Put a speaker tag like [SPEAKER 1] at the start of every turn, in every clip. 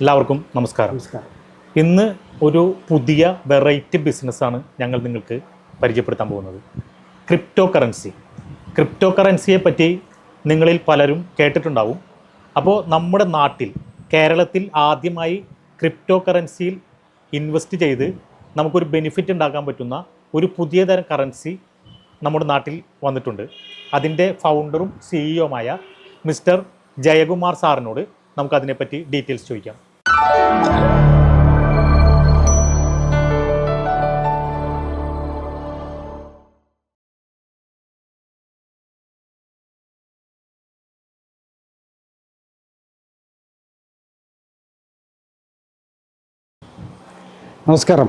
[SPEAKER 1] എല്ലാവർക്കും നമസ്കാരം.
[SPEAKER 2] നമസ്കാരം.
[SPEAKER 1] ഇന്ന് ഒരു പുതിയ വെറൈറ്റി ബിസിനസ്സാണ് ഞങ്ങൾ നിങ്ങൾക്ക് പരിചയപ്പെടുത്താൻ പോകുന്നത്. ക്രിപ്റ്റോ കറൻസി ക്രിപ്റ്റോ കറൻസിയെ പറ്റി നിങ്ങളിൽ പലരും കേട്ടിട്ടുണ്ടാവും. അപ്പോൾ നമ്മുടെ നാട്ടിൽ കേരളത്തിൽ ആദ്യമായി ക്രിപ്റ്റോ കറൻസിയിൽ ഇൻവെസ്റ്റ് ചെയ്ത് നമുക്കൊരു ബെനിഫിറ്റ് ഉണ്ടാക്കാൻ പറ്റുന്ന ഒരു പുതിയ തരം കറൻസി നമ്മുടെ നാട്ടിൽ വന്നിട്ടുണ്ട്. അതിന്റെ ഫൗണ്ടറും സിഇഒമായ മിസ്റ്റർ ജയകുമാർ സാറിനോട് നമുക്കതിനെപ്പറ്റി ഡീറ്റെയിൽസ് ചോദിക്കാം.
[SPEAKER 2] നമസ്കാരം.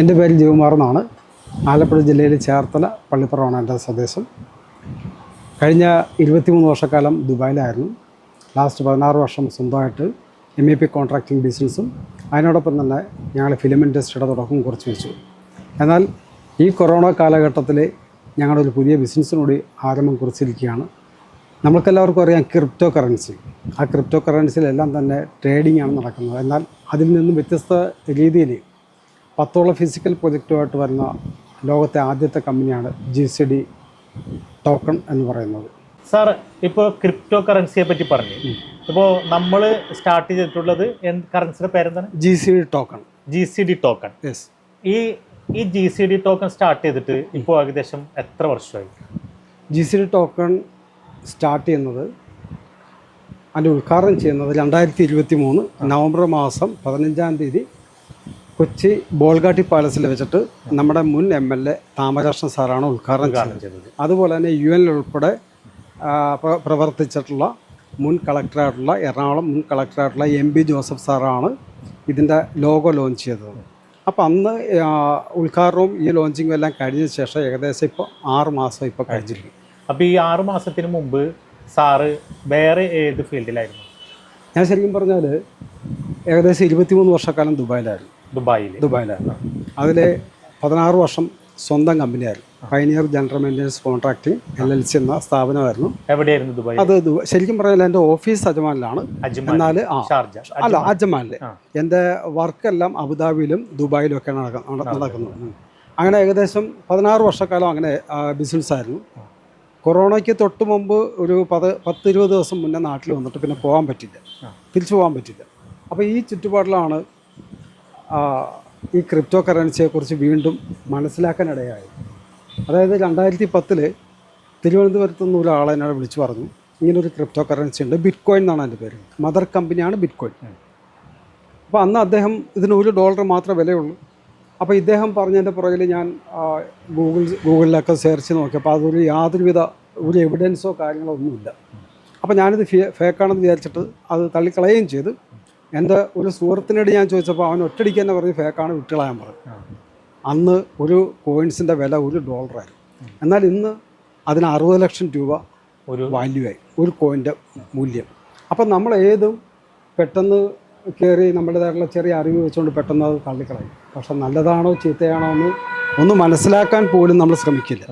[SPEAKER 2] എന്റെ പേര് ജീവകുമാർ എന്നാണ്. ആലപ്പുഴ ജില്ലയിലെ ചേർത്തല പള്ളിപ്പുറമാണ് എന്റെ സ്വദേശം കഴിഞ്ഞ ഇരുപത്തിമൂന്ന് വർഷക്കാലം ദുബായിലായിരുന്നു. ലാസ്റ്റ് പതിനാറ് വർഷം സ്വന്തമായിട്ട് എം എ പി കോൺട്രാക്റ്റിംഗ് ബിസിനസ്സും അതിനോടൊപ്പം തന്നെ ഞങ്ങൾ ഫിലിം ഇൻഡസ്ട്രിയുടെ തുടക്കം കുറച്ച് വെച്ചു. എന്നാൽ ഈ കൊറോണ കാലഘട്ടത്തിൽ ഞങ്ങളൊരു പുതിയ ബിസിനസ്സിനോട് ആരംഭം കുറിച്ചിരിക്കുകയാണ്. നമ്മൾക്കെല്ലാവർക്കും അറിയാം ക്രിപ്റ്റോ കറൻസി ആ ക്രിപ്റ്റോ കറൻസിയിലെല്ലാം തന്നെ ട്രേഡിംഗ് ആണ് നടക്കുന്നത്. എന്നാൽ അതിൽ നിന്നും വ്യത്യസ്ത രീതിയിൽ പത്തോളം ഫിസിക്കൽ പ്രൊജക്റ്റുമായിട്ട് വരുന്ന ലോകത്തെ ആദ്യത്തെ കമ്പനിയാണ് ജി സി ഡി ടോക്കൺ എന്ന് പറയുന്നത്.
[SPEAKER 1] സാർ ഇപ്പോൾ ക്രിപ്റ്റോ കറൻസിയെ പറ്റി പറഞ്ഞു. ഇപ്പോൾ നമ്മൾ സ്റ്റാർട്ട് ചെയ്തിട്ടുള്ളത് കറൻസിയുടെ പേരെന്താണ്?
[SPEAKER 2] G C D token
[SPEAKER 1] G C D token ഈ ഈ G C D token start ചെയ്തിട്ട് ഇപ്പോൾ ഏകദേശം എത്ര വർഷമായി?
[SPEAKER 2] G C D token start ചെയ്യുന്നത് അതിന്റെ ഉദ്ഘാടനം ചെയ്യുന്നത് രണ്ടായിരത്തി ഇരുപത്തി മൂന്ന് നവംബർ മാസം പതിനഞ്ചാം തീയതി കൊച്ചി ബോൾഗാട്ടി പാലസിൽ വെച്ചിട്ട് നമ്മുടെ മുൻ എം എൽ എ താമരാഷ്ണൻ സാറാണ് ഉദ്ഘാടനം ചെയ്തത്. അതുപോലെ തന്നെ യു എൻ ഉൾപ്പെടെ പ്രവർത്തിച്ചിട്ടുള്ള മുൻ കളക്ടറായിട്ടുള്ള എറണാകുളം മുൻ കളക്ടറായിട്ടുള്ള എം ബി ജോസഫ് സാറാണ് ഇതിന്റെ ലോഗോ ലോഞ്ച് ചെയ്തത്. അപ്പോൾ അന്ന് ഉദ്ഘാടനവും ഈ ലോഞ്ചിങ്ങും എല്ലാം കഴിഞ്ഞ ശേഷം ഏകദേശം ഇപ്പോൾ ആറ് മാസം ഇപ്പോൾ കഴിഞ്ഞിരിക്കും
[SPEAKER 1] അപ്പോൾ ഈ ആറ് മാസത്തിന് മുമ്പ് സാറ് വേറെ ഏത് ഫീൽഡിലായിരുന്നു?
[SPEAKER 2] ഞാൻ ശരിക്കും പറഞ്ഞാൽ ഏകദേശം ഇരുപത്തിമൂന്ന് വർഷക്കാലം ദുബായിലായിരുന്നു.
[SPEAKER 1] ദുബായിൽ
[SPEAKER 2] ദുബായിലായിരുന്നു. അതിൽ പതിനാറ് വർഷം സ്വന്തം കമ്പനിയായിരുന്നു pioneer general maintenance contracting L L C എന്ന സ്ഥാപനമായിരുന്നു.
[SPEAKER 1] എവിടെയായിരുന്നു ദുബായ്
[SPEAKER 2] അത് ശരിക്കും പറഞ്ഞാൽ എന്റെ ഓഫീസ് അജ്മാനിലാണ് എന്നാൽ ആ അല്ല അജ്മാനിൽ. എന്റെ വർക്കെല്ലാം അബുദാബിയിലും ദുബായിലും ഒക്കെ നടക്ക- നട- നടക്കുന്നത് അങ്ങനെ ഏകദേശം പതിനാറ് വർഷക്കാലം അങ്ങനെ ബിസിനസ് ആയിരുന്നു കൊറോണയ്ക്ക് തൊട്ട് മുമ്പ് ഒരു പത് പത്തിരുപത് ദിവസം മുന്നേ നാട്ടിൽ വന്നിട്ട് പിന്നെ പോകാൻ പറ്റില്ല. തിരിച്ചു പോകാൻ പറ്റില്ല. അപ്പോൾ ഈ ചുറ്റുപാടിലാണ് ഈ ക്രിപ്റ്റോ കറൻസിയെക്കുറിച്ച് വീണ്ടും മനസ്സിലാക്കാനിടയായത്. അതായത് രണ്ടായിരത്തി പത്തിൽ തിരുവനന്തപുരത്ത് നിന്ന് ഒരാളെ എന്നോട് വിളിച്ചു പറഞ്ഞു. ഇങ്ങനൊരു ക്രിപ്റ്റോ കറൻസി ഉണ്ട്. ബിറ്റ് കോയിൻ എന്നാണ് എന്റെ പേര്. മദർ കമ്പനിയാണ് ബിറ്റ് കോയിൻ അപ്പോൾ അന്ന് അദ്ദേഹം ഇതിന് ഒരു ഡോളർ മാത്രമേ വിലയുള്ളൂ. അപ്പോൾ ഇദ്ദേഹം പറഞ്ഞതിന്റെ പുറകിൽ ഞാൻ ഗൂഗിൾ ഗൂഗിളിലൊക്കെ സെർച്ച് നോക്കിയപ്പോൾ അതൊരു യാതൊരുവിധ ഒരു എവിഡൻസോ കാര്യങ്ങളോ ഒന്നുമില്ല. അപ്പോൾ ഞാനിത് ഫേ ഫേക്കാണെന്ന് വിചാരിച്ചിട്ട് അത് തള്ളിക്കളയുകയും ചെയ്തു. എന്റെ ഒരു സുഹൃത്തിനോട് ഞാൻ ചോദിച്ചപ്പോൾ അവൻ ഒറ്റടിക്ക് തന്നെ പറഞ്ഞ് ഫേക്കാണ് വിട്ടുകളയാൻ പറഞ്ഞു. അന്ന് ഒരു കോയിൻസിന്റെ വില ഒരു ഡോളറായിരുന്നു എന്നാൽ ഇന്ന് അതിന് അറുപത് ലക്ഷം രൂപ
[SPEAKER 1] ഒരു
[SPEAKER 2] വാല്യൂ ആയി ഒരു കോയിന്റെ മൂല്യം. അപ്പം നമ്മൾ ഏതും പെട്ടെന്ന് കയറി നമ്മുടേതായിട്ടുള്ള ചെറിയ അറിവ് വെച്ചുകൊണ്ട് പെട്ടെന്ന് അത് തള്ളിക്കളയും. പക്ഷെ നല്ലതാണോ ചീത്തയാണോ എന്ന് ഒന്ന് മനസ്സിലാക്കാൻ പോലും നമ്മൾ ശ്രമിക്കില്ല.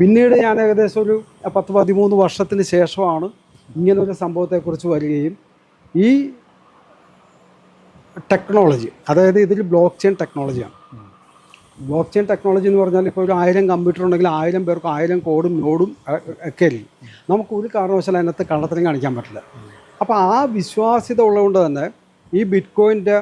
[SPEAKER 2] പിന്നീട് ഞാൻ ഏകദേശം ഒരു പത്ത് പതിമൂന്ന് വർഷത്തിന് ശേഷമാണ് ഇങ്ങനൊരു സംഭവത്തെക്കുറിച്ച് വരികയും ഈ ടെക്നോളജി അതായത് ഇതിൽ ബ്ലോക്ക് ചെയിൻ ടെക്നോളജിയാണ് ബ്ലോക്ക് ചെയിൻ ടെക്നോളജി എന്ന് പറഞ്ഞാൽ ഇപ്പോൾ ഒരു ആയിരം കമ്പ്യൂട്ടർ ഉണ്ടെങ്കിൽ ആയിരം പേർക്ക് ആയിരം കോഡും നോഡും ഒക്കെ ആയിരിക്കും നമുക്ക് ഒരു കാരണവശാലും അതിനകത്ത് കള്ളത്തരം കാണിക്കാൻ പറ്റില്ല. അപ്പോൾ ആ വിശ്വാസ്യത ഉള്ളതുകൊണ്ട് തന്നെ ഈ ബിറ്റ് കോയിന്റെ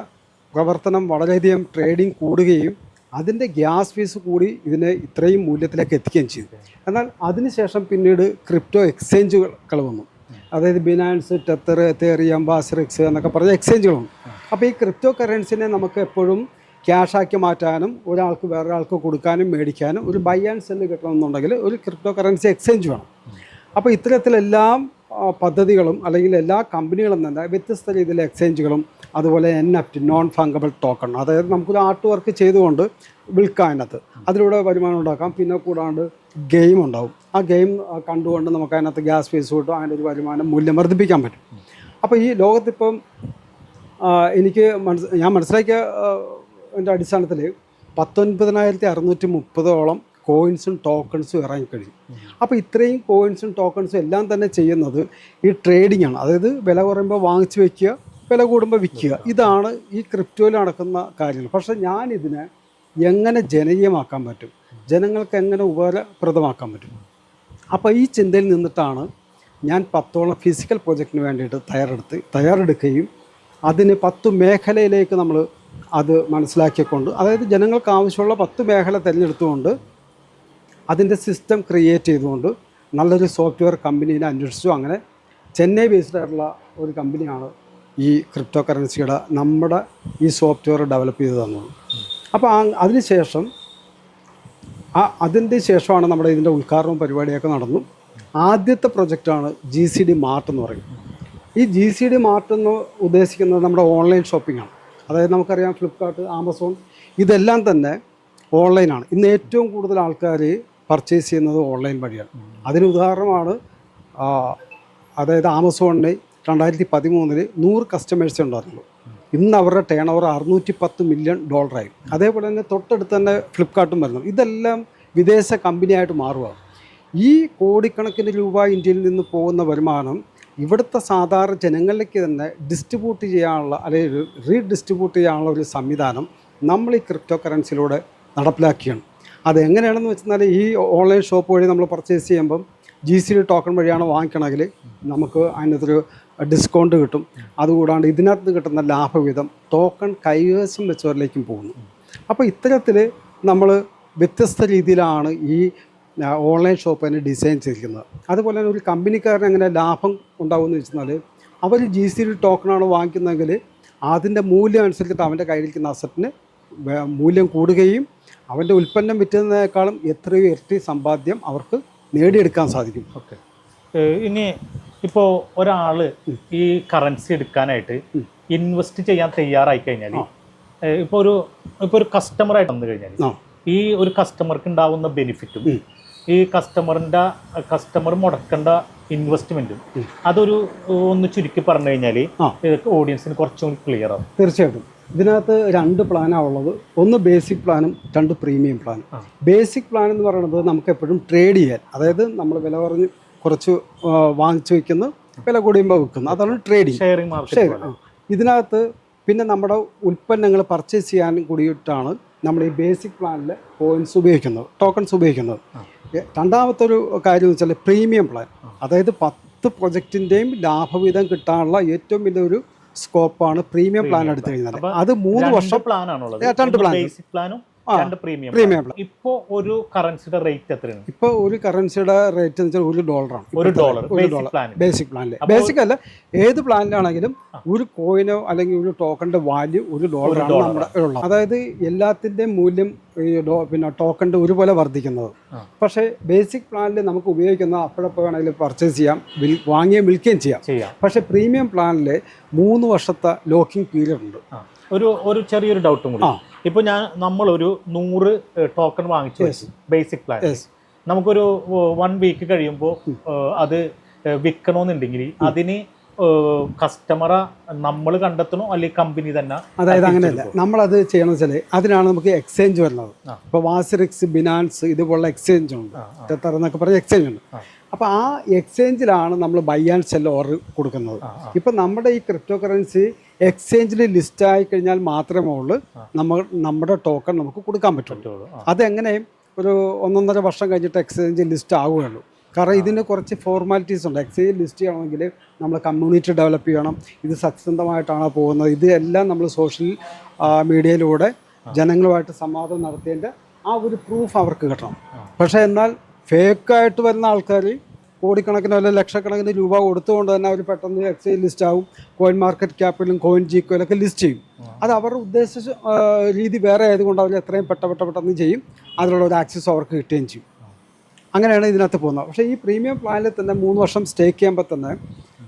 [SPEAKER 2] പ്രവർത്തനം വളരെയധികം ട്രേഡിംഗ് കൂടുകയും അതിന്റെ ഗ്യാസ് ഫീസ് കൂടി ഇതിനെ ഇത്രയും മൂല്യത്തിലേക്ക് എത്തിക്കുകയും ചെയ്തു. എന്നാൽ അതിനുശേഷം പിന്നീട് ക്രിപ്റ്റോ എക്സ്ചേഞ്ചുകൾ വന്നു. അതായത് ബിനാൻസ് ടെത്തർ എത്തേറിയം ബാസിറിക്സ് എന്നൊക്കെ പറഞ്ഞ എക്സ്ചേഞ്ചുകളുണ്ട് അപ്പോൾ ഈ ക്രിപ്റ്റോ കറൻസിനെ നമുക്ക് എപ്പോഴും ക്യാഷാക്കി മാറ്റാനും ഒരാൾക്ക് വേറൊരാൾക്ക് കൊടുക്കാനും മേടിക്കാനും ഒരു ബൈ ആൻഡ് സെല്ല് കിട്ടണമെന്നുണ്ടെങ്കിൽ ഒരു ക്രിപ്റ്റോ കറൻസി എക്സ്ചേഞ്ച് വേണം. അപ്പോൾ ഇത്തരത്തിലെല്ലാം പദ്ധതികളും അല്ലെങ്കിൽ എല്ലാ കമ്പനികളും തന്നെ വ്യത്യസ്ത രീതിയിലെ എക്സ്ചേഞ്ചുകളും അതുപോലെ N F T non fungible token അതായത് നമുക്കൊരു ആർട്ട് വർക്ക് ചെയ്തുകൊണ്ട് വിൽക്കാനകത്ത് അതിലൂടെ വരുമാനം ഉണ്ടാക്കാം. പിന്നെ കൂടാണ്ട് ഗെയിം ഉണ്ടാവും. ആ ഗെയിം കണ്ടുകൊണ്ട് നമുക്ക് അതിനകത്ത് ഗ്യാസ് ഫീസ് കിട്ടും. അതിന്റെ ഒരു വരുമാനം മൂല്യം വർദ്ധിപ്പിക്കാൻ പറ്റും. അപ്പോൾ ഈ ലോകത്തിപ്പം എനിക്ക് മനസ് ഞാൻ മനസ്സിലാക്കിയ അടിസ്ഥാനത്തിൽ പത്തൊൻപതിനായിരത്തി അറുന്നൂറ്റി മുപ്പതോളം കോയിൻസും ടോക്കൺസും ഇറങ്ങിക്കഴിഞ്ഞു. അപ്പോൾ ഇത്രയും കോയിൻസും ടോക്കൺസും എല്ലാം തന്നെ ചെയ്യുന്നത് ഈ ട്രേഡിംഗ് ആണ്. അതായത് വില കുറയുമ്പോൾ വാങ്ങിച്ചു വെക്കുക വില കൂടുമ്പോൾ വിൽക്കുക. ഇതാണ് ഈ ക്രിപ്റ്റോയിൽ നടക്കുന്ന കാര്യങ്ങൾ. പക്ഷേ ഞാൻ ഇതിനെ എങ്ങനെ ജനകീയമാക്കാൻ പറ്റും? ജനങ്ങൾക്ക് എങ്ങനെ ഉപകാരപ്രദമാക്കാൻ പറ്റും? അപ്പോൾ ഈ ചിന്തയിൽ നിന്നിട്ടാണ് ഞാൻ പത്തോളം ഫിസിക്കൽ പ്രൊജക്റ്റിന് വേണ്ടിയിട്ട് തയ്യാറെടുത്ത് തയ്യാറെടുക്കുകയും അതിന് പത്ത് മേഖലയിലേക്ക് നമ്മൾ അത് മനസ്സിലാക്കിക്കൊണ്ട് അതായത് ജനങ്ങൾക്ക് ആവശ്യമുള്ള പത്ത് മേഖല തിരഞ്ഞെടുത്തുകൊണ്ട് അതിന്റെ സിസ്റ്റം ക്രിയേറ്റ് ചെയ്തുകൊണ്ട് നല്ലൊരു സോഫ്റ്റ്വെയർ കമ്പനീനെ അന്വേഷിച്ചു. അങ്ങനെ ചെന്നൈ ബേസ്ഡ് ആയിട്ടുള്ള ഒരു കമ്പനിയാണ് ഈ ക്രിപ്റ്റോ കറൻസിയുടെ നമ്മുടെ ഈ സോഫ്റ്റ്വെയർ ഡെവലപ്പ് ചെയ്ത് തന്നത്. അപ്പോൾ അതിനുശേഷം ആ അതിന്റെ ശേഷമാണ് നമ്മുടെ ഇതിന്റെ ഉദ്ഘാടനവും പരിപാടിയൊക്കെ നടന്നു. ആദ്യത്തെ പ്രൊജക്റ്റാണ് ജി സി ഡി മാർട്ട് എന്ന് പറയും ഈ ജി സി ഡി മാർട്ട് എന്ന് ഉദ്ദേശിക്കുന്നത് നമ്മുടെ ഓൺലൈൻ ഷോപ്പിംഗ് ആണ്. അതായത് നമുക്കറിയാം ഫ്ലിപ്കാർട്ട് ആമസോൺ ഇതെല്ലാം തന്നെ ഓൺലൈനാണ് ഇന്ന് ഏറ്റവും കൂടുതൽ ആൾക്കാർ പർച്ചേസ് ചെയ്യുന്നത് ഓൺലൈൻ വഴിയാണ്. അതിന് ഉദാഹരണമാണ് അതായത് ആമസോണിന് രണ്ടായിരത്തി പതിമൂന്നിൽ നൂറ് കസ്റ്റമേഴ്സ് ഉണ്ടായിരുന്നു ഇന്ന് അവരുടെ ടേൺ ഓവർ അറുന്നൂറ്റി പത്ത് മില്യൺ ഡോളറായി അതേപോലെ തന്നെ തൊട്ടടുത്ത് തന്നെ ഫ്ലിപ്കാർട്ടും വരുന്നു. ഇതെല്ലാം വിദേശ കമ്പനിയായിട്ട് മാറുക ഈ കോടിക്കണക്കിന് രൂപ ഇന്ത്യയിൽ നിന്ന് പോകുന്ന വരുമാനം ഇവിടുത്തെ സാധാരണ ജനങ്ങളിലേക്ക് തന്നെ ഡിസ്ട്രിബ്യൂട്ട് ചെയ്യാനുള്ള അല്ലെങ്കിൽ റീഡിസ്ട്രിബ്യൂട്ട് ചെയ്യാനുള്ള ഒരു സംവിധാനം നമ്മൾ ഈ ക്രിപ്റ്റോ കറൻസിയിലൂടെ നടപ്പിലാക്കിയാണ് അതെങ്ങനെയാണെന്ന് വെച്ചാൽ ഈ ഓൺലൈൻ ഷോപ്പ് വഴി നമ്മൾ പർച്ചേസ് ചെയ്യുമ്പം ജി സി ഡി ടോക്കൺ വഴിയാണ് വാങ്ങിക്കണമെങ്കിൽ നമുക്ക് അതിനകത്തൊരു ഡിസ്കൗണ്ട് കിട്ടും. അതുകൂടാണ്ട് ഇതിനകത്ത് കിട്ടുന്ന ലാഭവിധം ടോക്കൺ കൈവശം വെച്ചവരിലേക്കും പോകുന്നു. അപ്പോൾ ഇത്തരത്തിൽ നമ്മൾ വ്യത്യസ്ത രീതിയിലാണ് ഈ ഓൺലൈൻ ഷോപ്പ് തന്നെ ഡിസൈൻ ചെയ്തിരിക്കുന്നത്. അതുപോലെ തന്നെ ഒരു കമ്പനിക്കാരന് എങ്ങനെ ലാഭം ഉണ്ടാകുമെന്ന് വെച്ചാൽ അവർ ജി സി ഡി ടോക്കണാണ് വാങ്ങിക്കുന്നതെങ്കിൽ അതിന്റെ മൂല്യം അനുസരിച്ചിട്ട് അവന്റെ കയ്യിലിരിക്കുന്ന അസറ്റിന് മൂല്യം കൂടുകയും അവന്റെ ഉൽപ്പന്നം വിറ്റുന്നതിനേക്കാളും എത്രയോ ഇരട്ടി സമ്പാദ്യം അവർക്ക് നേടിയെടുക്കാൻ സാധിക്കും.
[SPEAKER 1] ഓക്കെ. ഇനി ഇപ്പോൾ ഒരാൾ ഈ കറൻസി എടുക്കാനായിട്ട് ഇൻവെസ്റ്റ് ചെയ്യാൻ തയ്യാറായി കഴിഞ്ഞാൽ ഇപ്പോൾ ഒരു ഇപ്പോൾ ഒരു കസ്റ്റമറായിട്ട് വന്നു കഴിഞ്ഞാൽ ഈ ഒരു കസ്റ്റമർക്ക് ഉണ്ടാവുന്ന ബെനിഫിറ്റും. ഈ കസ്റ്റമറിന്റെ കസ്റ്റമർ മുടക്കേണ്ട ഇൻവെസ്റ്റ്മെന്റും അതൊരു ഒന്ന് ചുരുക്കി പറഞ്ഞു കഴിഞ്ഞാൽ
[SPEAKER 2] ഇതൊക്കെ
[SPEAKER 1] ഓഡിയൻസിന് കുറച്ചും ക്ലിയർ ആവും.
[SPEAKER 2] തീർച്ചയായിട്ടും. ഇതിനകത്ത് രണ്ട് പ്ലാനാണ് ഉള്ളത്. ഒന്ന് ബേസിക് പ്ലാനും രണ്ട് പ്രീമിയം പ്ലാനും ബേസിക് പ്ലാൻ എന്ന് പറയുന്നത് നമുക്ക് എപ്പോഴും ട്രേഡ് ചെയ്യാൻ അതായത് നമ്മൾ വില പറഞ്ഞ് കുറച്ച് വാങ്ങിച്ചു വയ്ക്കുന്നു വില കൂടിയുമ്പോൾ വിൽക്കുന്നു. അതാണ് ട്രേഡിങ്
[SPEAKER 1] ഷെയറിംഗ്
[SPEAKER 2] ഇതിനകത്ത് പിന്നെ നമ്മുടെ ഉൽപ്പന്നങ്ങൾ പർച്ചേസ് ചെയ്യാൻ കൂടിയിട്ടാണ് നമ്മൾ ഈ ബേസിക് പ്ലാനിൽ കോയിൻസ് ഉപയോഗിക്കുന്നത് ടോക്കൺസ് ഉപയോഗിക്കുന്നത്. എ, രണ്ടാമത്തെ ഒരു കാര്യം എന്ന് വെച്ചാൽ പ്രീമിയം പ്ലാൻ. അതായത് പത്ത് പ്രൊജക്റ്റിന്റെയും ലാഭവിധം കിട്ടാനുള്ള ഏറ്റവും വലിയൊരു സ്കോപ്പാണ് പ്രീമിയം പ്ലാൻ എടുത്തു കഴിഞ്ഞാൽ അത് മൂന്ന് വർഷം
[SPEAKER 1] പ്ലാൻ ആണുള്ളത്
[SPEAKER 2] ഏ, രണ്ട് plan.
[SPEAKER 1] രണ്ട് പ്രീമിയം
[SPEAKER 2] പ്രീമിയം
[SPEAKER 1] ഇപ്പോ ഒരു കറൻസിയുടെ റേറ്റ് എത്രയാണ്?
[SPEAKER 2] ഇപ്പൊ ഒരു കറൻസിയുടെ റേറ്റ് എന്ന് വെച്ചാൽ ഒരു ഡോളറാണ്
[SPEAKER 1] ഒരു ഡോളർ
[SPEAKER 2] ഒരു
[SPEAKER 1] ബേസിക്
[SPEAKER 2] ഡോളർ ബേസിക് പ്ലാനിൽ ബേസിക് അല്ല ഏത് പ്ലാനിലാണെങ്കിലും ഒരു കോയിനോ അല്ലെങ്കിൽ ഒരു ടോക്കണിന്റെ വാല്യൂ ഒരു ഡോളറാണ്
[SPEAKER 1] ഡോളർ.
[SPEAKER 2] നമ്മുടെ ഉള്ളത്. അതായത് എല്ലാത്തിന്റെ മൂല്യം പിന്നെ ടോക്കണിന്റെ ഒരുപോലെ വർദ്ധിക്കുന്നത്. പക്ഷേ ബേസിക് പ്ലാനിൽ നമുക്ക് ഉപയോഗിക്കുന്ന അപ്പോഴപ്പോൾ വേണമെങ്കിലും പർച്ചേസ് ചെയ്യാം വിൽ വാങ്ങുകയും വിൽക്കുകയും ചെയ്യാം. പക്ഷെ പ്രീമിയം പ്ലാനിൽ മൂന്ന് വർഷത്തെ ലോക്കിംഗ് പീരിയഡ് ഉണ്ട്.
[SPEAKER 1] ഒരു ഒരു ചെറിയൊരു ഡൗട്ടും കൂടി.
[SPEAKER 2] ആ.
[SPEAKER 1] ഇപ്പൊ ഞാൻ നമ്മളൊരു നൂറ് ടോക്കൺ വാങ്ങിച്ചു വെച്ചു ബേസിക് പ്ലാൻ. നമുക്കൊരു വൺ വീക്ക് കഴിയുമ്പോൾ അത് വിൽക്കണമെന്നുണ്ടെങ്കിൽ അതിന് കസ്റ്റമറെ നമ്മൾ കണ്ടെത്തണോ അല്ലെങ്കിൽ കമ്പനി തന്നെ
[SPEAKER 2] അതായത് അങ്ങനെയല്ല. നമ്മളത് ചെയ്യണമെന്ന് വെച്ചാൽ അതിനാണ് നമുക്ക് എക്സ്ചേഞ്ച് വരുന്നത്.
[SPEAKER 1] ഇപ്പൊ
[SPEAKER 2] ഇപ്പോൾ വാസിറിക്സ് ബിനാൻസ് ഇതുപോലുള്ള എക്സ്ചേഞ്ച് ഉണ്ട്. ടെത്തർ എന്നൊക്കെ പറഞ്ഞ എക്സ്ചേഞ്ച് ഉണ്ട്. അപ്പോൾ ആ എക്സ്ചേഞ്ചിലാണ് നമ്മൾ ബൈ ആൻഡ് സെൽ ഓർഡർ കൊടുക്കുന്നത്. ഇപ്പം നമ്മുടെ ഈ ക്രിപ്റ്റോ കറൻസി എക്സ്ചേഞ്ചിൽ ലിസ്റ്റ് ആയി കഴിഞ്ഞാൽ മാത്രമേ ഉള്ളൂ. നമ്മൾ നമ്മുടെ ടോക്കൺ നമുക്ക് കൊടുക്കാൻ പറ്റുള്ളൂ. അതെങ്ങനെ ഒരു ഒന്നൊന്നര വർഷം കഴിഞ്ഞിട്ട് എക്സ്ചേഞ്ച് ലിസ്റ്റ് ആവുകയുള്ളൂ. കാരണം ഇതിന് കുറച്ച് ഫോർമാലിറ്റീസ് ഉണ്ട്. എക്സ്ചേഞ്ച് ലിസ്റ്റ് ചെയ്യണമെങ്കിൽ നമ്മൾ കമ്മ്യൂണിറ്റി ഡെവലപ്പ് ചെയ്യണം. ഇത് സത്യസന്ധമായിട്ടാണോ പോകുന്നത്? ഇത് എല്ലാം നമ്മൾ സോഷ്യൽ മീഡിയയിലൂടെ ജനങ്ങളുമായിട്ട് സംവാദം നടത്തിയതിന്റെ ആ ഒരു പ്രൂഫ് അവർക്ക് കിട്ടണം. പക്ഷേ എന്നാൽ ഫേക്കായിട്ട് വരുന്ന ആൾക്കാർ കോടിക്കണക്കിന് അല്ലെങ്കിൽ ലക്ഷക്കണക്കിന് രൂപ കൊടുത്തുകൊണ്ട് തന്നെ അവർ പെട്ടെന്ന് എക്സ്ചേഞ്ച് ലിസ്റ്റ് ആവും. കോയിൻ മാർക്കറ്റ് ക്യാപിറ്റലും കോയിൻ ജീക്കോയിലൊക്കെ ലിസ്റ്റ് ചെയ്യും. അത് അവരുടെ ഉദ്ദേശിച്ച രീതി വേറെ ആയതുകൊണ്ട് അവർ എത്രയും പെട്ട പെട്ട പെട്ടെന്ന് ചെയ്യും. അതിനുള്ള ഒരു ആക്സസ് അവർക്ക് കിട്ടുകയും ചെയ്യും. അങ്ങനെയാണ് ഇതിനകത്ത് പോകുന്നത്. പക്ഷേ ഈ പ്രീമിയം പ്ലാനിൽ തന്നെ മൂന്ന് വർഷം സ്റ്റേക്ക് ചെയ്യുമ്പോൾ തന്നെ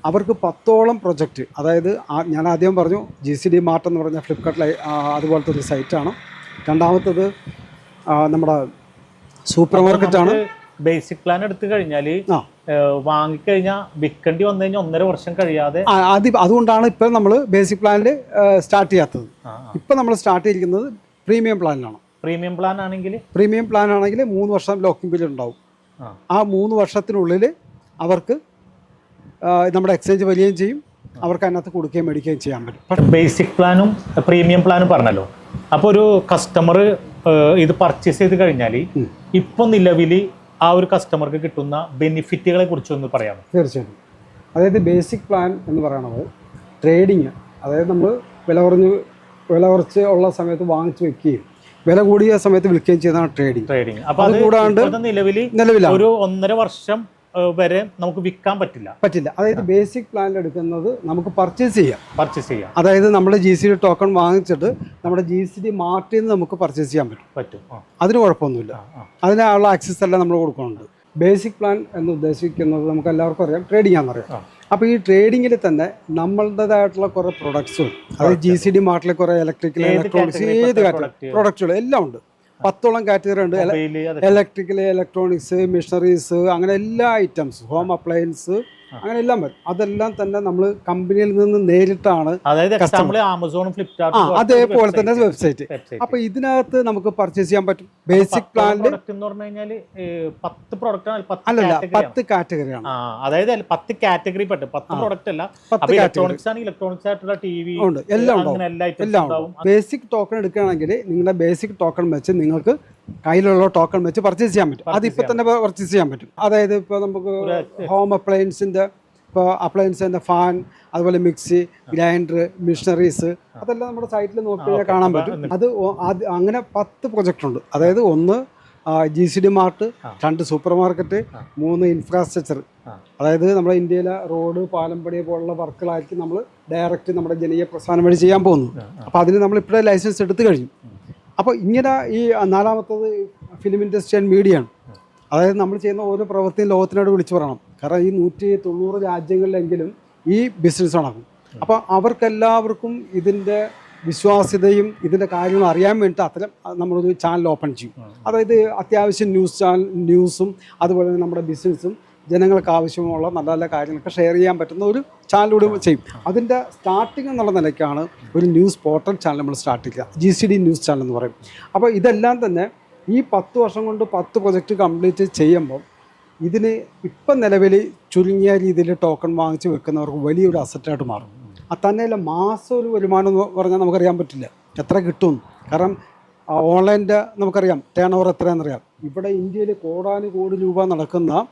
[SPEAKER 2] അവർക്ക് പത്തോളം പ്രൊജക്റ്റ് അതായത് ഞാൻ ആദ്യം പറഞ്ഞു ജി സി ഡി മാർട്ട് എന്ന് പറഞ്ഞ ഫ്ലിപ്കാർട്ടിലെ അതുപോലത്തെ ഒരു സൈറ്റാണ് രണ്ടാമത്തത് നമ്മുടെ സൂപ്പർ മാർക്കറ്റാണ്
[SPEAKER 1] ബേസിക് പ്ലാൻ എടുത്തു കഴിഞ്ഞാൽ വാങ്ങിക്കഴിഞ്ഞാൽ വിൽക്കേണ്ടി വന്നു കഴിഞ്ഞാൽ ഒന്നര വർഷം കഴിയാതെ
[SPEAKER 2] അത് അതുകൊണ്ടാണ് ഇപ്പം നമ്മൾ ബേസിക് പ്ലാനിൽ സ്റ്റാർട്ട് ചെയ്യാത്തത്. ഇപ്പം നമ്മൾ സ്റ്റാർട്ട് ചെയ്തിരിക്കുന്നത് പ്രീമിയം പ്ലാനിലാണ്
[SPEAKER 1] പ്രീമിയം പ്ലാൻ ആണെങ്കിൽ
[SPEAKER 2] പ്രീമിയം പ്ലാൻ ആണെങ്കിൽ മൂന്ന് വർഷം ലോക്കിംഗ് പീരീഡ് ഉണ്ടാവും.
[SPEAKER 1] ആ.
[SPEAKER 2] മൂന്ന് വർഷത്തിനുള്ളിൽ അവർക്ക് നമ്മുടെ എക്സ്ചേഞ്ച് വരികയും ചെയ്യും. അവർക്ക് അതിനകത്ത് കൊടുക്കുകയും മേടിക്കുകയും ചെയ്യാൻ പറ്റും.
[SPEAKER 1] ബേസിക് പ്ലാനും പ്രീമിയം പ്ലാനും പറഞ്ഞല്ലോ. അപ്പോൾ ഒരു കസ്റ്റമർ ഇത് പർച്ചേസ് ചെയ്ത് കഴിഞ്ഞാൽ ഇപ്പോൾ നിലവിൽ ആ ഒരു കസ്റ്റമർക്ക് കിട്ടുന്ന ബെനിഫിറ്റുകളെ കുറിച്ച് ഒന്ന് പറയാമോ?
[SPEAKER 2] തീർച്ചയായിട്ടും. അതായത് ബേസിക് പ്ലാൻ എന്ന് പറയുന്നത് ട്രേഡിങ് അതായത് നമ്മൾ വില കുറഞ്ഞ് വില കുറച്ച് ഉള്ള സമയത്ത് വാങ്ങിച്ചു വെക്കുകയും വില കൂടിയ സമയത്ത് വിൽക്കുകയും ചെയ്താണ് ട്രേഡിങ്
[SPEAKER 1] ട്രേഡിങ് അപ്പൊ
[SPEAKER 2] അത് കൂടാണ്ട്
[SPEAKER 1] നിലവിൽ
[SPEAKER 2] നിലവിലാണ്.
[SPEAKER 1] ഒരു ഒന്നര വർഷം വരെ നമുക്ക് വിൽക്കാൻ പറ്റില്ല.
[SPEAKER 2] പറ്റില്ല. അതായത് ബേസിക് പ്ലാൻ എടുക്കുന്നത് നമുക്ക് പർച്ചേസ് ചെയ്യാം.
[SPEAKER 1] പർച്ചേസ് ചെയ്യാം.
[SPEAKER 2] അതായത് നമ്മുടെ ജി സി ഡി ടോക്കൺ വാങ്ങിച്ചിട്ട് നമ്മുടെ ജി സി ഡി മാർട്ടിൽ നിന്ന് നമുക്ക് പർച്ചേസ് ചെയ്യാൻ പറ്റും.
[SPEAKER 1] പറ്റും.
[SPEAKER 2] അതിന് കുഴപ്പമൊന്നുമില്ല. അതിനുള്ള ആക്സസ് എല്ലാം നമ്മൾ കൊടുക്കുന്നുണ്ട്. ബേസിക് പ്ലാൻ എന്ന് ഉദ്ദേശിക്കുന്നത് നമുക്ക് എല്ലാവർക്കും അറിയാം. ട്രേഡിംഗ് ആണെന്നറിയാം. അപ്പോൾ ഈ ട്രേഡിങ്ങിൽ തന്നെ നമ്മളുടേതായിട്ടുള്ള കുറേ പ്രൊഡക്ട്സും അതായത് ജി സി ഡി മാർട്ടിലെ കുറേ ഇലക്ട്രിക്കൽ ഇലക്ട്രോണിക്സ് ഏത്
[SPEAKER 1] കാര്യം
[SPEAKER 2] കാറ്റഗറി പ്രൊഡക്റ്റുകൾ എല്ലാം ഉണ്ട്. പത്തോളം കാറ്റഗറി ഉണ്ട്. ഇലക്ട്രിക്കൽ ഇലക്ട്രോണിക്സ് മെഷീനറീസ് അങ്ങനെ എല്ലാ ഐറ്റംസ് ഹോം അപ്ലയൻസ് അങ്ങനെ എല്ലാം വരും. അതെല്ലാം തന്നെ നമ്മൾ കമ്പനിയിൽ നിന്ന് നേരിട്ടാണ്
[SPEAKER 1] അതായത് എക്സാമ്പിൾ ആമസോണും
[SPEAKER 2] ആ അതേപോലെ തന്നെ വെബ്സൈറ്റ് അപ്പൊ ഇതിനകത്ത് നമുക്ക് പർച്ചേസ് ചെയ്യാൻ പറ്റും. ബേസിക് പ്ലാനിൽ
[SPEAKER 1] പത്ത് പ്രൊഡക്റ്റ്
[SPEAKER 2] അല്ലല്ല. പത്ത് കാറ്റഗറിയാണ്
[SPEAKER 1] അതായത് പത്ത് കാറ്റഗറി പെട്ട്. പത്ത് പ്രൊഡക്റ്റ് അല്ല. ഇലക്ട്രോണിക്സ് ആണ് ഇലക്ട്രോണിക്സ് ആയിട്ടുള്ള ടി വി
[SPEAKER 2] ഉണ്ട്. എല്ലാം ഉണ്ടാവും. ബേസിക് ടോക്കൺ എടുക്കുകയാണെങ്കിൽ നിങ്ങളുടെ ബേസിക് ടോക്കൺ വെച്ച് നിങ്ങൾക്ക് കയ്യിലുള്ള ടോക്കൺ വെച്ച് പർച്ചേസ് ചെയ്യാൻ പറ്റും. അത് ഇപ്പം തന്നെ പർച്ചേസ് ചെയ്യാൻ പറ്റും. അതായത് ഇപ്പോൾ നമുക്ക് ഹോം അപ്ലയൻസിന്റെ ഇപ്പോൾ അപ്ലയൻസിന്റെ ഫാൻ അതുപോലെ മിക്സി ഗ്രൈൻഡർ മിഷനറീസ് അതെല്ലാം നമ്മുടെ സൈറ്റിൽ നോക്കി കഴിഞ്ഞാൽ കാണാൻ പറ്റും. അത് അങ്ങനെ പത്ത് പ്രൊജക്റ്റ് ഉണ്ട്. അതായത് ഒന്ന് ജി സി ഡി മാർട്ട് രണ്ട് സൂപ്പർ മാർക്കറ്റ് മൂന്ന് ഇൻഫ്രാസ്ട്രക്ചർ. അതായത് നമ്മുടെ ഇന്ത്യയിലെ റോഡ് പാലംപടി പോലുള്ള വർക്കുകളായിരിക്കും നമ്മൾ ഡയറക്റ്റ് നമ്മുടെ ജനീയ പ്രസ്ഥാനം വഴി ചെയ്യാൻ പോകുന്നത്. അപ്പോൾ അതിന് നമ്മൾ ഇപ്പോഴേ ലൈസൻസ് എടുത്തു കഴിഞ്ഞു. അപ്പോൾ ഇങ്ങനെ ഈ നാലാമത്തത് ഫിലിം ഇൻഡസ്ട്രി ആൻഡ് മീഡിയ ആണ്. അതായത് നമ്മൾ ചെയ്യുന്ന ഓരോ പ്രവൃത്തിയും ലോകത്തിനോട് വിളിച്ചു പറയണം. കാരണം ഈ നൂറ്റി തൊണ്ണൂറ് രാജ്യങ്ങളിലെങ്കിലും ഈ ബിസിനസ് നടക്കും അപ്പോൾ അവർക്കെല്ലാവർക്കും ഇതിന്റെ വിശ്വാസ്യതയും ഇതിന്റെ കാര്യങ്ങളും അറിയാൻ വേണ്ടിയിട്ട് അത്തരം നമ്മളൊരു ചാനൽ ഓപ്പൺ ചെയ്യും. അതായത് അത്യാവശ്യം ന്യൂസ് ചാനൽ ന്യൂസും അതുപോലെ തന്നെ നമ്മുടെ ബിസിനസ്സും ജനങ്ങൾക്ക് ആവശ്യമുള്ള നല്ല നല്ല കാര്യങ്ങളൊക്കെ ഷെയർ ചെയ്യാൻ പറ്റുന്ന ഒരു ചാനലൂടെ ചെയ്യും. അതിന്റെ സ്റ്റാർട്ടിങ് എന്നുള്ള നിലയ്ക്കാണ് ഒരു ന്യൂസ് പോർട്ടൽ ചാനൽ നമ്മൾ സ്റ്റാർട്ട് ചെയ്യുക. G C D news channel എന്ന് പറയും. അപ്പോൾ ഇതെല്ലാം തന്നെ ഈ പത്ത് വർഷം കൊണ്ട് പത്ത് പ്രൊജക്റ്റ് കംപ്ലീറ്റ് ചെയ്യുമ്പോൾ ഇതിന് ഇപ്പം നിലവിൽ ചുരുങ്ങിയ രീതിയിൽ ടോക്കൺ വാങ്ങിച്ച് വെക്കുന്നവർക്ക് വലിയൊരു അസറ്റായിട്ട് മാറും. അത് തന്നെയല്ല മാസം ഒരു വരുമാനം എന്ന് പറഞ്ഞാൽ നമുക്കറിയാൻ പറ്റില്ല. എത്ര കിട്ടും? കാരണം ഓൺലൈന്റെ നമുക്കറിയാം. ടേൺ ഓവർ എത്രയാണെന്നറിയാം. ഇവിടെ ഇന്ത്യയിൽ കോടാനുകോടി രൂപ നടക്കുന്ന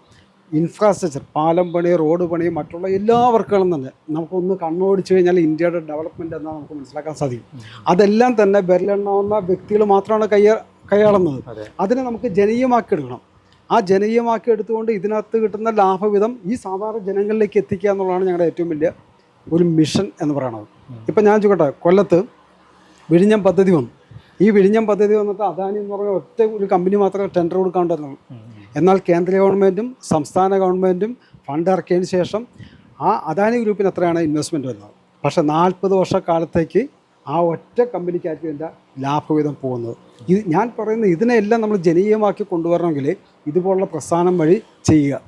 [SPEAKER 2] ഇൻഫ്രാസ്ട്രക്ചർ പാലം പണി റോഡ് പണി മറ്റുള്ള എല്ലാ വർക്കുകളും തന്നെ നമുക്കൊന്ന് കണ്ണോടിച്ച് കഴിഞ്ഞാൽ ഇന്ത്യയുടെ ഡെവലപ്മെന്റ് എന്നാണ് നമുക്ക് മനസ്സിലാക്കാൻ സാധിക്കും. അതെല്ലാം തന്നെ വിരലെണ്ണാവുന്ന വ്യക്തികൾ മാത്രമാണ് കയ്യ കൈയാളുന്നത്. അതിനെ നമുക്ക് ജനീയമാക്കി എടുക്കണം ആ ജനീയമാക്കി എടുത്തുകൊണ്ട് ഇതിനകത്ത് കിട്ടുന്ന ലാഭവിധം ഈ സാധാരണ ജനങ്ങളിലേക്ക് എത്തിക്കുക എന്നുള്ളതാണ് ഞങ്ങളുടെ ഏറ്റവും വലിയ ഒരു മിഷൻ എന്ന് പറയുന്നത്. ഇപ്പം ഞാൻ ചോദിക്കട്ടെ കൊല്ലത്ത് വിഴിഞ്ഞം പദ്ധതി വന്നു. ഈ വിഴിഞ്ഞം പദ്ധതി വന്നിട്ട് അദാനി എന്ന് പറഞ്ഞ ഒറ്റ ഒരു കമ്പനി മാത്രമേ ടെൻഡർ കൊടുക്കാണ്ടായിരുന്നു എന്നാൽ കേന്ദ്ര ഗവൺമെന്റും സംസ്ഥാന ഗവൺമെന്റും ഫണ്ട് ഇറക്കിയതിന് ശേഷം ആ അദാനി ഗ്രൂപ്പിന് എത്രയാണ് ഇൻവെസ്റ്റ്മെന്റ് വരുന്നത്. പക്ഷേ നാൽപ്പത് വർഷക്കാലത്തേക്ക് ആ ഒറ്റ കമ്പനിക്കായിരിക്കും ഇതിന്റെ ലാഭവിധം പോകുന്നത്. ഇത് ഞാൻ പറയുന്നത് ഇതിനെല്ലാം നമ്മൾ ജനീയമാക്കി കൊണ്ടുവരണമെങ്കിൽ ഇതുപോലുള്ള പ്രസ്ഥാനം വഴി ചെയ്യുക.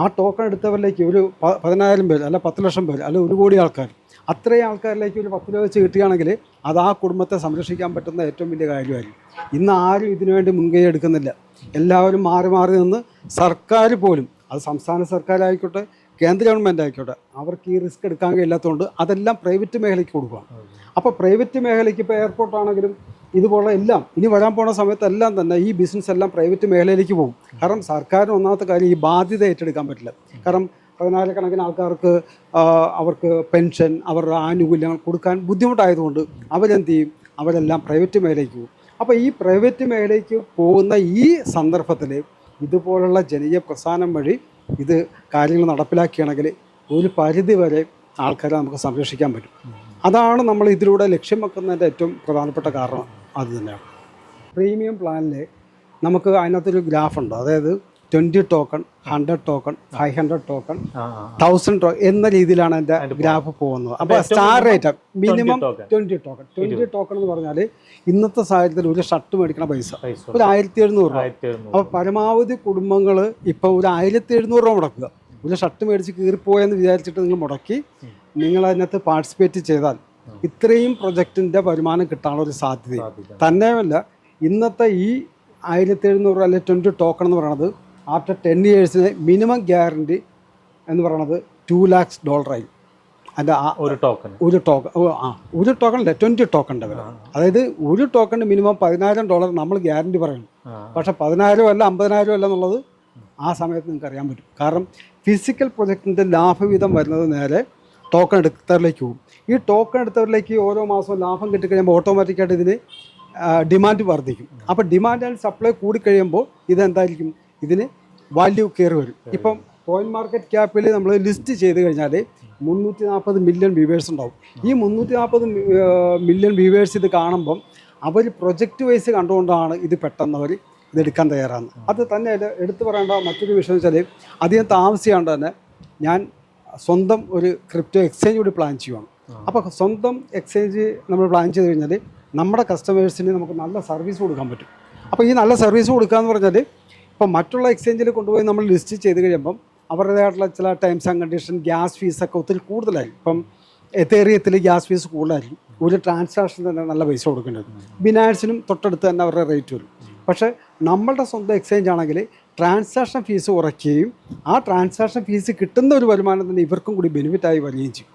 [SPEAKER 2] ആ ടോക്കൺ എടുത്തവരിലേക്ക് ഒരു പതിനായിരം പേര് അല്ല പത്ത് ലക്ഷം പേര് അല്ല ഒരു കോടി ആൾക്കാർ അത്രയും ആൾക്കാരിലേക്ക് ഒരു പത്ത് രൂപ വെച്ച് കിട്ടുകയാണെങ്കിൽ അത് ആ കുടുംബത്തെ സംരക്ഷിക്കാൻ പറ്റുന്ന ഏറ്റവും വലിയ കാര്യമായിരിക്കും. ഇന്ന് ആരും ഇതിനുവേണ്ടി മുൻകൈ എടുക്കുന്നില്ല. എല്ലാവരും മാറി മാറി നിന്ന് സർക്കാർ പോലും അത് സംസ്ഥാന സർക്കാരായിക്കോട്ടെ കേന്ദ്ര ഗവൺമെന്റ് ആയിക്കോട്ടെ അവർക്ക് ഈ റിസ്ക് എടുക്കാൻ കഴിയില്ലാത്തതുകൊണ്ട് അതെല്ലാം പ്രൈവറ്റ് മേഖലയ്ക്ക് കൊടുക്കുകയാണ് അപ്പോൾ പ്രൈവറ്റ് മേഖലയ്ക്ക് ഇപ്പോൾ എയർപോർട്ടാണെങ്കിലും ഇതുപോലെ എല്ലാം ഇനി വരാൻ പോണ സമയത്തെല്ലാം തന്നെ ഈ ബിസിനസ് എല്ലാം പ്രൈവറ്റ് മേഖലയിലേക്ക് പോകും. കാരണം സർക്കാരിന് ഒന്നാമത്തെ കാര്യം ഈ ബാധ്യത ഏറ്റെടുക്കാൻ പറ്റില്ല. കാരണം പതിനായിരക്കണക്കിന് ആൾക്കാർക്ക് അവർക്ക് പെൻഷൻ അവരുടെ ആനുകൂല്യങ്ങൾ കൊടുക്കാൻ ബുദ്ധിമുട്ടായതുകൊണ്ട് അവരെന്ത് ചെയ്യും? അവരെല്ലാം പ്രൈവറ്റ് മേഖലയ്ക്ക് പോകും. അപ്പോൾ ഈ പ്രൈവറ്റ് മേഖലയ്ക്ക് പോകുന്ന ഈ സന്ദർഭത്തിൽ ഇതുപോലുള്ള ജനീയ പ്രസ്ഥാനം വഴി ഇത് കാര്യങ്ങൾ നടപ്പിലാക്കുകയാണെങ്കിൽ ഒരു പരിധി വരെ ആൾക്കാരെ നമുക്ക് സംരക്ഷിക്കാൻ പറ്റും. അതാണ് നമ്മൾ ഇതിലൂടെ ലക്ഷ്യം വെക്കുന്നതിന്റെ ഏറ്റവും പ്രധാനപ്പെട്ട കാരണം. അത് തന്നെയാണ്. പ്രീമിയം പ്ലാനിൽ നമുക്ക് അതിനകത്തൊരു ഗ്രാഫുണ്ട്. അതായത് twenty token hundred token five hundred token. Thousand token എന്ന രീതിയിലാണ് എന്റെ ഗ്രാഫ് പോകുന്നത്. അപ്പോൾ star rate minimum
[SPEAKER 1] 20
[SPEAKER 2] twenty token. Twenty token എന്ന് പറഞ്ഞാൽ ഇന്നത്തെ സാഹചര്യത്തിൽ ഒരു ഷർട്ട് മേടിക്കണ പൈസ. ഒരു ആയിരത്തി എഴുന്നൂറ് രൂപ. അപ്പോൾ പരമാവധി കുടുംബങ്ങൾ ഇപ്പോൾ ഒരു ആയിരത്തി എഴുന്നൂറ് രൂപ മുടക്കുക. ഒരു ഷർട്ട് മേടിച്ച് കീറിപ്പോയെന്ന് വിചാരിച്ചിട്ട് നിങ്ങൾ മുടക്കി നിങ്ങൾ അതിനകത്ത് പാർട്ടിസിപ്പേറ്റ് ചെയ്താൽ ഇത്രയും പ്രൊജക്റ്റിന്റെ വരുമാനം കിട്ടാനുള്ള ഒരു സാധ്യത. തന്നെയല്ല ഇന്നത്തെ ഈ ആയിരത്തി എഴുന്നൂറ് അല്ലെ ട്വന്റി ടോക്കൺ എന്ന് പറയുന്നത് ആഫ്റ്റർ ടെൻ ഇയേഴ്സിന് മിനിമം ഗ്യാരണ്ടി എന്ന് പറയുന്നത് ടു ലാക്സ് ഡോളറായി അതിന്റെ ആ
[SPEAKER 1] ഒരു ടോക്കൺ
[SPEAKER 2] ഒരു ടോക്കൺ ആ ഒരു ടോക്കൺ അല്ല ട്വന്റി ടോക്കൺ വില അതായത് ഒരു ടോക്കൺ മിനിമം പതിനായിരം ഡോളർ നമ്മൾ ഗ്യാരണ്ടി പറയണം. പക്ഷെ പതിനായിരം അല്ല അമ്പതിനായിരം അല്ല എന്നുള്ളത് ആ സമയത്ത് നിങ്ങൾക്ക് അറിയാൻ പറ്റും. കാരണം ഫിസിക്കൽ പ്രൊജക്റ്റിന്റെ ലാഭവിധം വരുന്നത് നേരെ ടോക്കൺ എടുത്തവരിലേക്ക് പോകും. ഈ ടോക്കൺ എടുത്തവരിലേക്ക് ഓരോ മാസവും ലാഭം കിട്ടിക്കഴിയുമ്പോൾ ഓട്ടോമാറ്റിക്കായിട്ട് ഇതിന് ഡിമാൻഡ് വർദ്ധിക്കും. അപ്പോൾ ഡിമാൻഡ് ആൻഡ് സപ്ലൈ കൂടിക്കഴിയുമ്പോൾ ഇതെന്തായിരിക്കും? ഇതിന് വാല്യൂ കയറി വരും. ഇപ്പം കോയിൻ മാർക്കറ്റ് ക്യാപ്പിൽ നമ്മൾ ലിസ്റ്റ് ചെയ്ത് കഴിഞ്ഞാൽ മുന്നൂറ്റി നാൽപ്പത് മില്യൺ വ്യൂവേഴ്സ് ഉണ്ടാവും. ഈ മുന്നൂറ്റി നാൽപ്പത് മില്യൺ വ്യൂവേഴ്സ് ഇത് കാണുമ്പം അവർ പ്രൊജക്റ്റ് വൈസ് കണ്ടുകൊണ്ടാണ് ഇത് പെട്ടെന്ന് അവർ ഇതെടുക്കാൻ തയ്യാറാണ് അത് തന്നെ എടുത്തു പറയേണ്ട മറ്റൊരു വിഷയം വെച്ചാൽ അധികം താമസിയാണ്ട് തന്നെ ഞാൻ സ്വന്തം ഒരു ക്രിപ്റ്റോ എക്സ്ചേഞ്ച് കൂടി പ്ലാൻ ചെയ്യുകയാണ് അപ്പോൾ സ്വന്തം എക്സ്ചേഞ്ച് നമ്മൾ പ്ലാൻ ചെയ്ത് കഴിഞ്ഞാൽ നമ്മുടെ കസ്റ്റമേഴ്സിന് നമുക്ക് നല്ല സർവീസ് കൊടുക്കാൻ പറ്റും. അപ്പോൾ ഈ നല്ല സർവീസ് കൊടുക്കുക എന്ന് പറഞ്ഞാൽ ഇപ്പോൾ മറ്റുള്ള എക്സ്ചേഞ്ചിൽ കൊണ്ടുപോയി നമ്മൾ ലിസ്റ്റ് ചെയ്ത് കഴിയുമ്പം അവരുടേതായിട്ടുള്ള ചില ടൈംസ് ആൻഡ് കണ്ടീഷൻ ഗ്യാസ് ഫീസൊക്കെ ഒത്തിരി കൂടുതലായിരിക്കും. ഇപ്പം എത്തേറിയത്തിൽ ഗ്യാസ് ഫീസ് കൂടുതലായിരിക്കും. ഒരു ട്രാൻസാക്ഷൻ തന്നെ നല്ല പൈസ കൊടുക്കേണ്ടത്. ബിനാൻസിനും തൊട്ടടുത്ത് തന്നെ അവരുടെ റേറ്റ് വരും. പക്ഷേ നമ്മളുടെ സ്വന്തം എക്സ്ചേഞ്ച് ആണെങ്കിൽ ട്രാൻസാക്ഷൻ ഫീസ് കുറയ്ക്കുകയും ആ ട്രാൻസാക്ഷൻ ഫീസ് കിട്ടുന്ന ഒരു വരുമാനം തന്നെ ഇവർക്കും കൂടി ബെനിഫിറ്റായി വരികയും ചെയ്യും.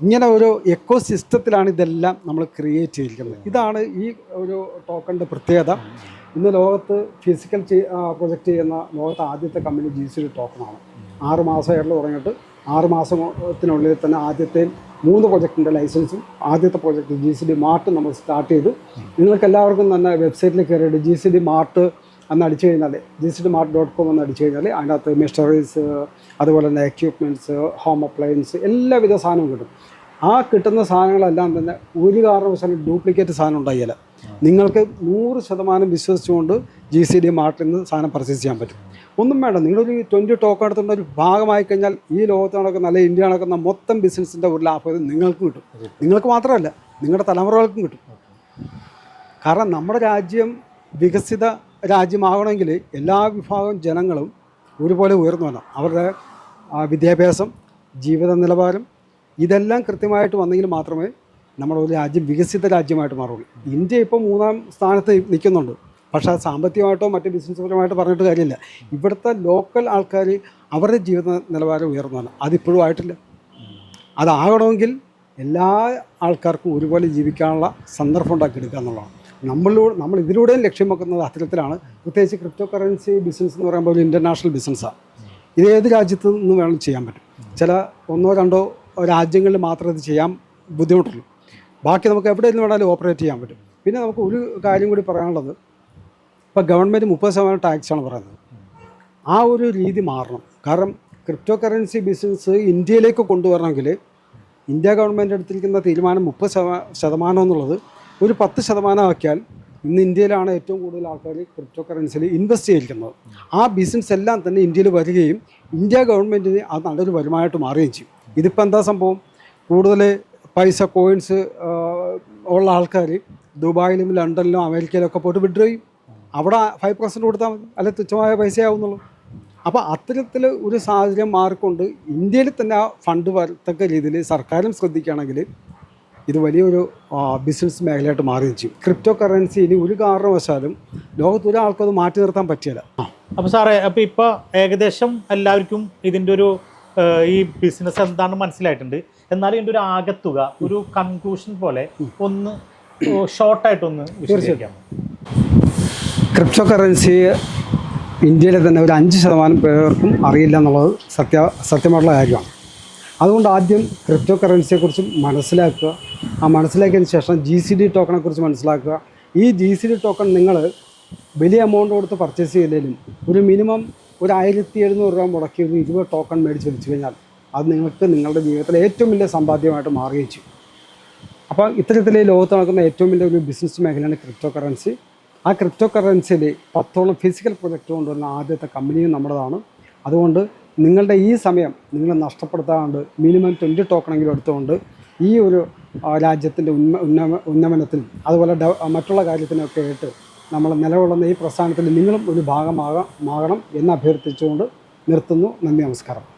[SPEAKER 2] ഇങ്ങനെ ഒരു എക്കോ സിസ്റ്റത്തിലാണ് ഇതെല്ലാം നമ്മൾ ക്രിയേറ്റ് ചെയ്തിരിക്കുന്നത്. ഇതാണ് ഈ ഒരു ടോക്കണിന്റെ പ്രത്യേകത. ഇന്ന് ലോകത്ത് ഫിസിക്കൽ പ്രൊജക്റ്റ് ചെയ്യുന്ന ലോകത്തെ ആദ്യത്തെ കമ്പനി ജി സി ഡി ടോക്കണാണ് ആറ് മാസമായിട്ടുള്ള തുടങ്ങിയിട്ട് ആറ് മാസത്തിനുള്ളിൽ തന്നെ ആദ്യത്തെ മൂന്ന് പ്രൊജക്റ്റിന്റെ ലൈസൻസും ആദ്യത്തെ project G C D mart നമ്മൾ സ്റ്റാർട്ട് ചെയ്തു നിങ്ങൾക്ക് എല്ലാവർക്കും തന്നെ വെബ്സൈറ്റിൽ കയറിയിട്ട് ജി സി ഡി മാർട്ട് എന്ന് അടിച്ചു കഴിഞ്ഞാൽ G C D mart dot com എന്ന് അടിച്ചു കഴിഞ്ഞാൽ അതിനകത്ത് മെഷറീസ് അതുപോലെ തന്നെ എക്യുപ്മെന്റ്സ് ഹോം അപ്ലയൻസ് എല്ലാവിധ സാധനവും കിട്ടും. ആ കിട്ടുന്ന സാധനങ്ങളെല്ലാം തന്നെ ഒരു കാരണവശാലും ഡ്യൂപ്ലിക്കേറ്റ് സാധനം ഉണ്ടായില്ല. നിങ്ങൾക്ക് നൂറ് ശതമാനം വിശ്വസിച്ചുകൊണ്ട് ജി സി ഡി മാർട്ടിൽ നിന്ന് സാധനം പർച്ചേസ് ചെയ്യാൻ പറ്റും. ഒന്നും വേണ്ട നിങ്ങളൊരു ട്വന്റി ടോക്കൺ എടുത്തുകൊണ്ട് ഒരു ഭാഗമായി കഴിഞ്ഞാൽ ഈ ലോകത്ത് നടക്കുന്ന അല്ലെങ്കിൽ ഇന്ത്യ നടക്കുന്ന മൊത്തം ബിസിനസ്സിന്റെ ഒരു ലാഭം നിങ്ങൾക്ക് കിട്ടും. നിങ്ങൾക്ക് മാത്രമല്ല നിങ്ങളുടെ തലമുറകൾക്കും കിട്ടും. കാരണം നമ്മുടെ രാജ്യം വികസിത രാജ്യമാകണമെങ്കിൽ എല്ലാ വിഭാഗം ജനങ്ങളും ഒരുപോലെ ഉയർന്നു വരണം. അവരുടെ വിദ്യാഭ്യാസം ജീവിത നിലവാരം ഇതെല്ലാം കൃത്യമായിട്ട് വന്നെങ്കിൽ മാത്രമേ നമ്മുടെ ഒരു രാജ്യം വികസിത രാജ്യമായിട്ട് മാറുള്ളൂ. ഇന്ത്യ ഇപ്പോൾ മൂന്നാം സ്ഥാനത്ത് നിൽക്കുന്നുണ്ട്. പക്ഷേ സാമ്പത്തികമായിട്ടോ മറ്റ് ബിസിനസ് പരമായിട്ടോ പറഞ്ഞിട്ട് കാര്യമില്ല. ഇവിടുത്തെ ലോക്കൽ ആൾക്കാർ അവരുടെ ജീവിത നിലവാരം ഉയർന്നതാണ്. അതിപ്പോഴും ആയിട്ടില്ല. അതാകണമെങ്കിൽ എല്ലാ ആൾക്കാർക്കും ഒരുപോലെ ജീവിക്കാനുള്ള സന്ദർഭം ഉണ്ടാക്കിയെടുക്കുക എന്നുള്ളതാണ്. നമ്മളിലൂടെ നമ്മൾ ഇതിലൂടെയും ലക്ഷ്യം വെക്കുന്നത് അത്തരത്തിലാണ്. പ്രത്യേകിച്ച് ക്രിപ്റ്റോ കറൻസി ബിസിനസ് എന്ന് പറയുമ്പോൾ ഒരു ഇന്റർനാഷണൽ ബിസിനസ്സാണ് ഇത് ഏത് രാജ്യത്ത് നിന്ന് വേണം ചെയ്യാൻ പറ്റും. ചില ഒന്നോ രണ്ടോ രാജ്യങ്ങളിൽ മാത്രമേ ഇത് ചെയ്യാൻ ബുദ്ധിമുട്ടുള്ളൂ. ബാക്കി നമുക്ക് എവിടെ നിന്ന് വേണമെങ്കിലും ഓപ്പറേറ്റ് ചെയ്യാൻ പറ്റും. പിന്നെ നമുക്ക് ഒരു കാര്യം കൂടി പറയാനുള്ളത്. ഇപ്പോൾ ഗവൺമെന്റ് മുപ്പത് ശതമാനം ടാക്സാണ് പറയുന്നത്. ആ ഒരു രീതി മാറണം. കാരണം ക്രിപ്റ്റോ കറൻസി ബിസിനസ് ഇന്ത്യയിലേക്ക് കൊണ്ടുവരണമെങ്കിൽ ഇന്ത്യ ഗവൺമെന്റ് എടുത്തിരിക്കുന്ന തീരുമാനം മുപ്പത് ശതമാ ശതമാനം എന്നുള്ളത് ഒരു പത്ത് ശതമാനമാക്കിയാൽ ഇന്ന് ഇന്ത്യയിലാണ് ഏറ്റവും കൂടുതൽ ആൾക്കാർ ക്രിപ്റ്റോ കറൻസിയിൽ ഇൻവെസ്റ്റ് ചെയ്തിരിക്കുന്നത്. ആ ബിസിനസ് എല്ലാം തന്നെ ഇന്ത്യയിൽ വരികയും ഇന്ത്യ ഗവൺമെന്റിന് അത് നല്ലൊരു വരുമാനമായിട്ട് മാറുകയും ചെയ്യും. ഇതിപ്പോൾ എന്താ സംഭവം? കൂടുതൽ പൈസ കോയിൻസ് ഉള്ള ആൾക്കാർ ദുബായിലും ലണ്ടനിലും അമേരിക്കയിലും ഒക്കെ പോയിട്ട് വിഡ്രോ ചെയ്യും. അവിടെ ഫൈവ് പെർസെന്റ് കൊടുത്താൽ മതി. അല്ലെ തുച്ഛമായ പൈസയാവുന്നുള്ളൂ. അപ്പോൾ അത്തരത്തിൽ ഒരു സാഹചര്യം മാറിക്കൊണ്ട് ഇന്ത്യയിൽ തന്നെ ആ ഫണ്ട് വരത്തക്ക രീതിയിൽ സർക്കാരും ശ്രദ്ധിക്കുകയാണെങ്കിൽ ഇത് വലിയൊരു ബിസിനസ് മേഖലയായിട്ട് മാറുകയും ചെയ്യും. ക്രിപ്റ്റോ കറൻസി ഇനി ഒരു കാരണവശാലും ലോകത്ത് ഒരാൾക്കും അത് മാറ്റി നിർത്താൻ പറ്റില്ല.
[SPEAKER 1] അപ്പോൾ സാറേ അപ്പോൾ ഇപ്പോൾ ഏകദേശം എല്ലാവർക്കും ഇതിന്റെ ഒരു ഈ ബിസിനസ് എന്താണെന്ന് മനസ്സിലായിട്ടുണ്ട്. എന്നാലും ഇതിന്റെ ഒരു ആകത്തുക ഒരു കൺക്ലൂഷൻ പോലെ ഒന്ന് ഷോർട്ടായിട്ടൊന്ന് വിശദീകരിക്കാം.
[SPEAKER 2] ക്രിപ്റ്റോ കറൻസി ഇന്ത്യയിലെ തന്നെ ഒരു അഞ്ച് ശതമാനം പേർക്കും അറിയില്ല എന്നുള്ളത് സത്യ സത്യമായിട്ടുള്ള കാര്യമാണ്. അതുകൊണ്ട് ആദ്യം ക്രിപ്റ്റോ കറൻസിയെക്കുറിച്ച് മനസ്സിലാക്കുക. ആ മനസ്സിലാക്കിയതിന് ശേഷം ജി സി ഡി ടോക്കണെ കുറിച്ച് മനസ്സിലാക്കുക. ഈ ജി സി ഡി ടോക്കൺ നിങ്ങൾ വലിയ എമൗണ്ട് കൊടുത്ത് പർച്ചേസ് ചെയ്തതിലും ഒരു മിനിമം ഒരു ആയിരത്തി എഴുന്നൂറ് രൂപ മുടക്കി ഒരു ഇരുപത് ടോക്കൺ മേടിച്ച് വെച്ച് കഴിഞ്ഞാൽ അത് നിങ്ങൾക്ക് നിങ്ങളുടെ ജീവിതത്തിലെ ഏറ്റവും വലിയ സമ്പാദ്യമായിട്ട് മാറുകയും ചെയ്യും. അപ്പോൾ ഇത്തരത്തിൽ ലോകത്ത് നടക്കുന്ന ഏറ്റവും വലിയ ഒരു ബിസിനസ് മേഖലയാണ് ക്രിപ്റ്റോ കറൻസി ആ ക്രിപ്റ്റോ കറൻസിയിൽ പത്തോളം ഫിസിക്കൽ പ്രൊജക്റ്റ് കൊണ്ടുവരുന്ന ആദ്യത്തെ കമ്പനിയും നമ്മുടേതാണ്. അതുകൊണ്ട് നിങ്ങളുടെ ഈ സമയം നിങ്ങൾ നഷ്ടപ്പെടുത്താണ്ട് മിനിമം ട്വന്റി ടോക്കണെങ്കിലും എടുത്തുകൊണ്ട് ഈ ഒരു രാജ്യത്തിന്റെ ഉന്ന ഉന്നമ ഉന്നമനത്തിനും അതുപോലെ മറ്റുള്ള കാര്യത്തിനൊക്കെ ആയിട്ട് നമ്മൾ നിലകൊള്ളുന്ന ഈ പ്രസ്ഥാനത്തിൽ നിങ്ങളും ഒരു ഭാഗമാകാം എന്ന് അഭ്യർത്ഥിച്ചുകൊണ്ട് നിർത്തുന്നു. നന്ദി നമസ്കാരം.